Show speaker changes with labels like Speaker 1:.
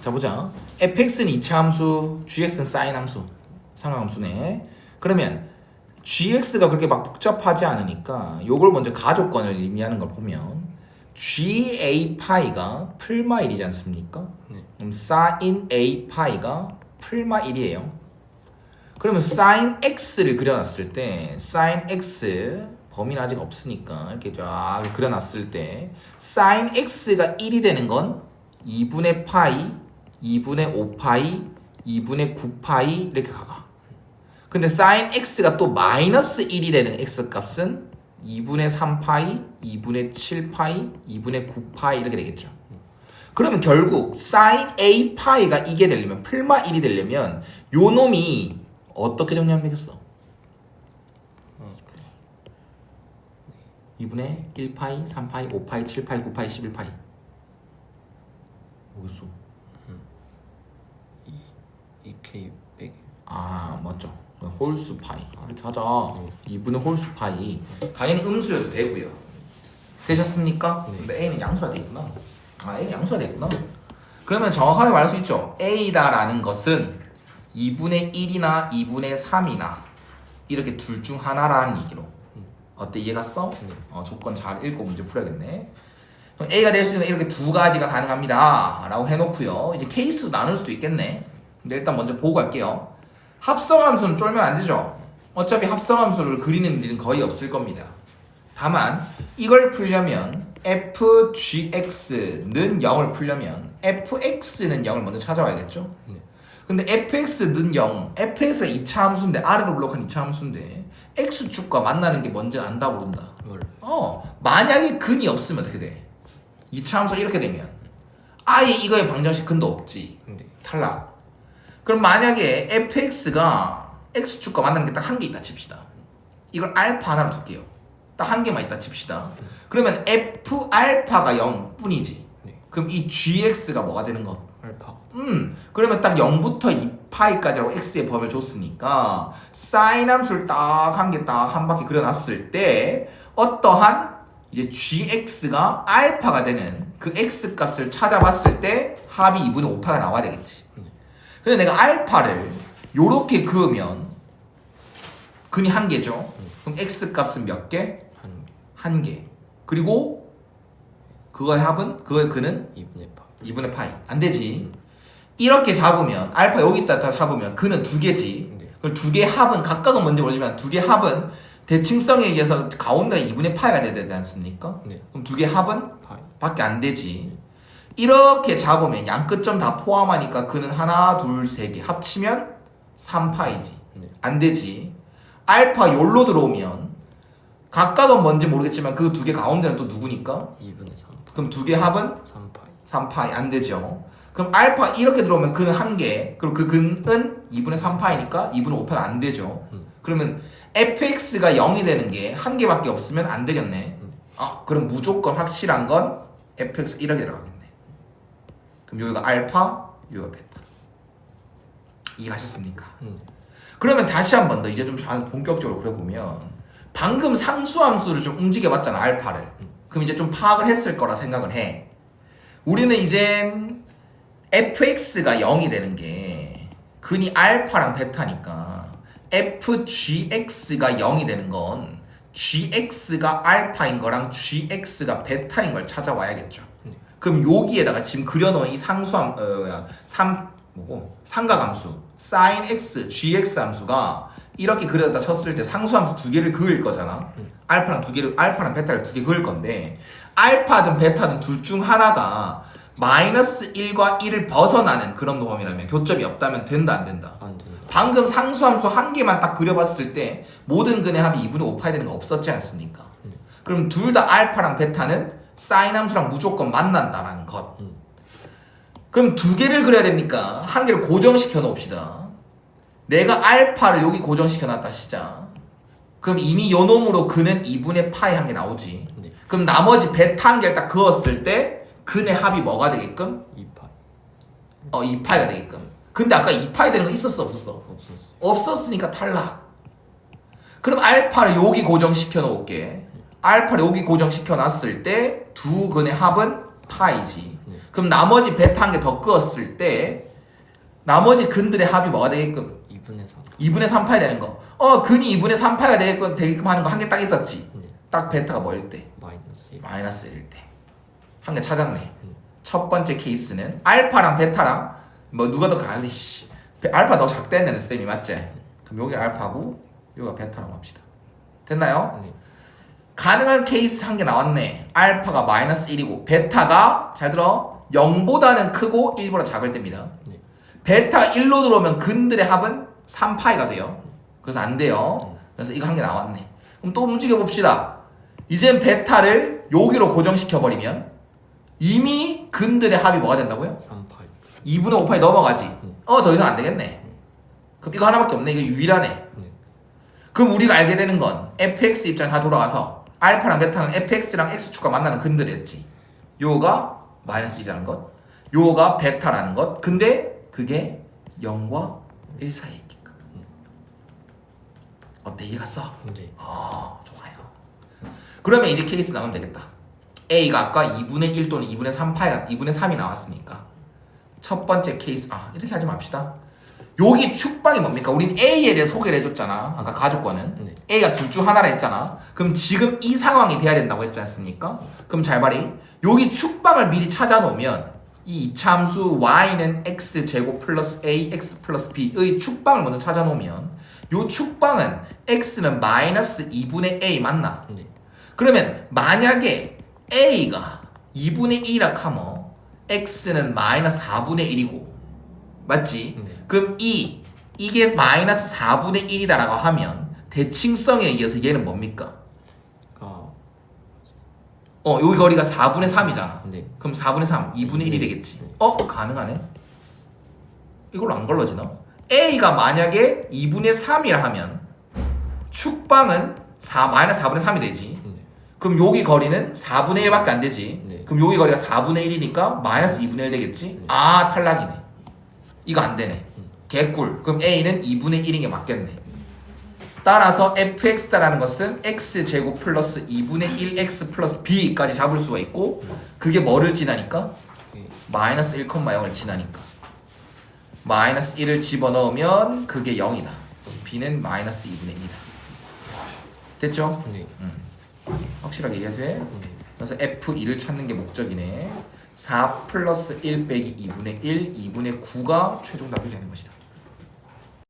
Speaker 1: 자 보자. fx는 이차 함수, gx는 사인 함수, 상하함수네. 그러면 gx가 그렇게 막 복잡하지 않으니까 요걸 먼저 가족권을 의미하는 걸 보면 ga 파이가 풀마 1이지 않습니까?
Speaker 2: 네.
Speaker 1: 그럼 sin a 파이가 풀마 1이에요. 그러면 sin x를 그려놨을 때 sin x 범위는 아직 없으니까 이렇게 쫙 그려놨을 때 sin x가 1이 되는 건 2분의 파이, 2분의 5파이, 2분의 9파이 이렇게 가가. 근데 sin x가 또 마이너스 1이 되는 x 값은 2분의 3파이, 2분의 7파이, 2분의 9파이 이렇게 되겠죠. 그러면 결국 sin a 파이가 이게 되려면 풀마 1이 되려면 요 놈이 어떻게 정리하면 되겠어? 2분의 1파이, 3파이, 5파이, 7파이, 9파이, 11파이 뭐겠어?
Speaker 2: 2K 빼기
Speaker 1: 아 맞죠. 홀수 파이. 이렇게 하자. 2분의 홀수 파이. 당연히 음수여도 되고요. 되셨습니까?
Speaker 2: 네.
Speaker 1: 근데 A는 양수가 돼 있구나. 아 A는 양수가 돼 있구나. 그러면 정확하게 말할 수 있죠. A다라는 것은 2분의 1이나 2분의 3이나 이렇게 둘 중 하나라는 얘기로. 어때? 이해갔어?
Speaker 2: 네.
Speaker 1: 어, 조건 잘 읽고 문제 풀어야겠네 A가 될 수 있는 이렇게 두 가지가 가능합니다 라고 해놓고요. 이제 케이스로 나눌 수도 있겠네. 근데 일단 먼저 보고 갈게요. 합성함수는 쫄면 안 되죠? 어차피 합성함수를 그리는 일은 거의 없을 겁니다. 다만 이걸 풀려면 fgx는 0을 풀려면 fx는 0을 먼저 찾아와야겠죠?
Speaker 2: 네.
Speaker 1: 근데 fx는 0 fx가 2차 함수인데 아래로 블록한 2차 함수인데 x축과 만나는 게 뭔지 안다 모른다.
Speaker 2: 뭘?
Speaker 1: 어 만약에 근이 없으면 어떻게 돼? 2차 함수가 이렇게 되면 아예 이거에 방정식 근도 없지
Speaker 2: 네.
Speaker 1: 탈락 그럼 만약에 fx가 x축과 만나는 게 딱 한 개 있다 칩시다 이걸 알파 하나로 둘게요 딱 한 개만 있다 칩시다 그러면 f 알파가 0뿐이지
Speaker 2: 네.
Speaker 1: 그럼 이 gx가 뭐가 되는 것?
Speaker 2: 알파
Speaker 1: 음, 그러면 딱 0부터 2파이까지라고 x의 범위를 줬으니까 사인 함수를 딱 한 개 딱 한 바퀴 그려놨을 때 어떠한 이제 gx가 알파가 되는 그 x 값을 찾아봤을 때 합이 2분의 5파가 나와야 되겠지. 근데 내가 알파를 요렇게 그으면 근이 한 개죠. 그럼 x 값은 몇 개? 한한 개. 그리고 그거의 합은 그거의 근은
Speaker 2: 2분의 파
Speaker 1: 2분의 파이 안 되지 이렇게 잡으면 알파 여기다 다 잡으면 그는 두 개지
Speaker 2: 네.
Speaker 1: 그럼 두 개의 합은 각각은 뭔지 모르지만 두 개의 합은 대칭성에 의해서 가운데 2분의 파이가 돼야 되지 않습니까?
Speaker 2: 네.
Speaker 1: 그럼 두 개의 합은
Speaker 2: 파이
Speaker 1: 밖에 안 되지 이렇게 잡으면 양 끝점 다 포함하니까 그는 하나 둘 세 개 합치면 3파이지
Speaker 2: 네.
Speaker 1: 안 되지 알파 요로 들어오면 각각은 뭔지 모르겠지만 그 두 개 가운데는 또 누구니까?
Speaker 2: 2분의 3파
Speaker 1: 그럼 두 개 합은
Speaker 2: 3파이
Speaker 1: 3파이 안 되죠. 그럼 알파 이렇게 들어오면 근은 한 개. 그리고 그 근은 2분의 3파이니까 2분의 5파가 안 되죠.
Speaker 2: 음.
Speaker 1: 그러면 fx가 0이 되는 게 한 개밖에 없으면 안 되겠네.
Speaker 2: 음.
Speaker 1: 아, 그럼 무조건 확실한 건 fx 이렇게 들어가겠네. 그럼 여기가 알파, 여기가 베타. 이해가셨습니까?
Speaker 2: 음.
Speaker 1: 그러면 다시 한 번 더 이제 좀잘 본격적으로 그려보면 방금 상수함수를 좀 움직여봤잖아 알파를 그럼 이제 좀 파악을 했을 거라 생각을 해 우리는 이젠 fx가 0이 되는 게 근이 알파랑 베타니까 fgx가 0이 되는 건 gx가 알파인 거랑 gx가 베타인 걸 찾아와야겠죠.
Speaker 2: 네.
Speaker 1: 그럼 여기에다가 지금 그려놓은 이 상수함 어 뭐야 삼 뭐고 삼각함수 sin x gx 함수가 이렇게 그려다 쳤을 때 상수함수 두 개를 그을 거잖아. 알파랑 두 개를 알파랑 베타를 두 개 그을 건데 알파든 베타든 둘 중 하나가 마이너스 1과 1을 벗어나는 그런 놈이라면 교점이 없다면 된다 안 된다?
Speaker 2: 안 된다
Speaker 1: 방금 상수함수 한 개만 딱 그려봤을 때 모든 근의 합이 2분의 5파이 되는 거 없었지 않습니까? 그럼 둘 다 알파랑 베타는 사인 함수랑 무조건 만난다라는 것.
Speaker 2: 음.
Speaker 1: 그럼 두 개를 그려야 됩니까? 한 개를 고정시켜 놓읍시다. 내가 알파를 여기 고정시켜 놨다 시자. 그럼 이미 요 놈으로 근은 2분의 파이 한 개 나오지.
Speaker 2: 네.
Speaker 1: 그럼 나머지 베타 한 개를 딱 그었을 때 근의 합이 뭐가 되게끔?
Speaker 2: 2파이
Speaker 1: 어 2파이가 되게끔. 근데 아까 2파이 되는 거 있었어 없었어?
Speaker 2: 없었어
Speaker 1: 없었으니까 탈락. 그럼 알파를 여기 고정시켜 놓을게. 알파를 여기 고정시켜 놨을 때 두 근의 합은 파이지.
Speaker 2: 네.
Speaker 1: 그럼 나머지 베타 한 개 더 끄었을 때 나머지 근들의 합이 뭐가 되게끔
Speaker 2: 2분의 3
Speaker 1: 2분의 3파이 되는 거. 어, 근이 2분의 3파이가 되게끔, 되게끔 하는 거 한 개 딱 있었지.
Speaker 2: 네.
Speaker 1: 딱 베타가 뭐일 때?
Speaker 2: 마이너스 1
Speaker 1: 마이너스 1일 때. 한 개 찾았네. 첫 번째 케이스는 알파랑 베타랑 뭐 누가 더 갈리 씨. 베- 알파 더 작다했네 쌤이 맞지? 그럼 여기 알파고 여기가 베타라고 합시다. 됐나요?
Speaker 2: 네.
Speaker 1: 가능한 케이스 한 개 나왔네. 알파가 마이너스 1이고 베타가 잘 들어 0보다는 크고 1보다 작을 때입니다.
Speaker 2: 네.
Speaker 1: 베타 1로 들어오면 근들의 합은 3파이가 돼요. 그래서 안 돼요. 그래서 이거 한 개 나왔네. 그럼 또 움직여 봅시다. 이젠 베타를 여기로 고정시켜 버리면 이미 근들의 합이 뭐가 된다고요?
Speaker 2: 3파이
Speaker 1: 2분의 5파이 넘어가지. 어, 더 이상 안 되겠네. 그럼 이거 하나밖에 없네. 이거 유일하네.
Speaker 2: 네.
Speaker 1: 그럼 우리가 알게 되는 건 fx 입장 다 돌아와서 알파랑 베타는 fx랑 x축과 만나는 근들이었지. 요가 마이너스 1이라는 것. 요가 베타라는 것. 근데 그게 0과 1 사이에 있게끔. 어때? 이해 갔어?
Speaker 2: 네.
Speaker 1: 어, 좋아요. 그러면 이제 케이스 나오면 되겠다. A가 아까 2분의 1 또는 2분의 3파이가 2분의 3이 나왔으니까 첫 번째 케이스 아 이렇게 하지 맙시다. 여기 축방이 뭡니까? 우린 A에 대해 소개를 해줬잖아. 아까 가족과는
Speaker 2: 네.
Speaker 1: A가 둘 중 하나라 했잖아. 그럼 지금 이 상황이 돼야 된다고 했지 않습니까? 그럼 잘 말이 여기 축방을 미리 찾아놓으면 이 이차함수 y는 x 제곱 플러스 ax 플러스 b의 축방을 먼저 찾아놓으면 요 축방은 x는 마이너스 2분의 a 맞나?
Speaker 2: 네.
Speaker 1: 그러면 만약에 a가 2분의 1이라 하면 x는 마이너스 4분의 1이고 맞지?
Speaker 2: 네.
Speaker 1: 그럼 이 이게 마이너스 4분의 1이다라고 하면 대칭성에 의해서 얘는 뭡니까? 가어 여기 거리가 4분의 3이잖아
Speaker 2: 네.
Speaker 1: 그럼 4분의 3 2분의 1이 되겠지
Speaker 2: 네.
Speaker 1: 어? 가능하네 이걸로 안 걸러지나? a가 만약에 2분의 3이라 하면 축방은 4 마이너스 4분의 3이 되지
Speaker 2: 네.
Speaker 1: 그럼 여기 거리는 4분의 1밖에 안 되지.
Speaker 2: 네.
Speaker 1: 그럼 여기 거리가 4분의 1이니까 마이너스 2분의 1 되겠지. 아 탈락이네. 이거 안 되네. 개꿀. 그럼 A는 2분의 1인 게 맞겠네. 따라서 fx다라는 것은 x 제곱 플러스 2분의 1x 플러스 b까지 잡을 수가 있고 그게 뭐를 지나니까
Speaker 2: 네.
Speaker 1: 마이너스 1,0을 지나니까 마이너스 1을 집어넣으면 그게 0이다. b는 마이너스 2분의 1이다. 됐죠?
Speaker 2: 네.
Speaker 1: 확실하게 이해 돼?
Speaker 2: 네.
Speaker 1: 그래서 F2를 찾는 게 목적이네. 4 플러스 1 빼기 2분의 1, 2분의 9가 최종 답이 되는 것이다.